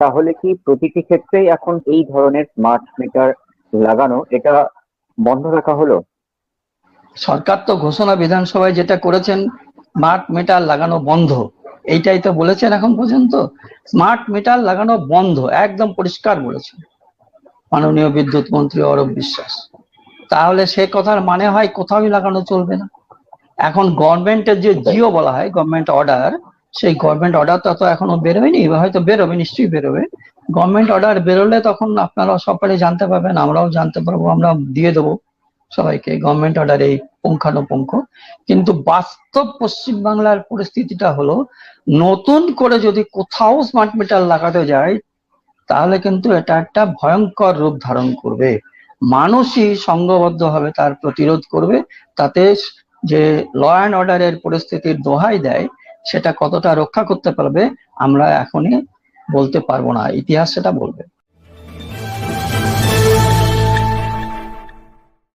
তাহলে কি প্রতিটি ক্ষেত্রেই এখন এই ধরনের স্মার্ট মিটার লাগানো এটা বন্ধ রাখা হলো? সরকার তো ঘোষণা বিধানসভায় যেটা করেছেন স্মার্ট মিটার লাগানো বন্ধ। এইটাই তো বলেছেন এখন পর্যন্ত। স্মার্ট মিটার লাগানো বন্ধ, একদম পরিষ্কার বলেছেন। মাননীয় বিদ্যুৎ মন্ত্রী অরূপ বিশ্বাস। তাহলে সে কথার মানে হয় কোথাওই লাগানো চলবে না। এখন গভর্নমেন্টের যে জিও বলা হয় গভর্নমেন্ট অর্ডার সেই গভর্নমেন্ট অর্ডারটা তো এখনও বেরোয়নি বা হয়তো বেরোবে, নিশ্চয়ই বেরোবে। গভর্নমেন্ট অর্ডার বেরোলে তখন আপনারা সকলে জানতে পারবেন, আমরাও জানতে পারব, আমরা দিয়ে দেবো সবাইকে গভর্নমেন্ট অর্ডার এই পুঙ্খানুপুঙ্খ। কিন্তু বাস্তব পশ্চিমবাংলার পরিস্থিতিটা হলো, নতুন করে যদি কোথাও স্মার্ট মিটার লাগাতে যায়, তাহলে কিন্তু এটা একটা ভয়ঙ্কর রূপ ধারণ করবে। মানুষই সংঘবদ্ধভাবে তার প্রতিরোধ করবে, তাতে যে ল অ্যান্ড অর্ডারের পরিস্থিতির দোহাই দেয় সেটা কতটা রক্ষা করতে পারবে আমরা এখনই বলতে পারব না। ইতিহাস সেটা বলবে।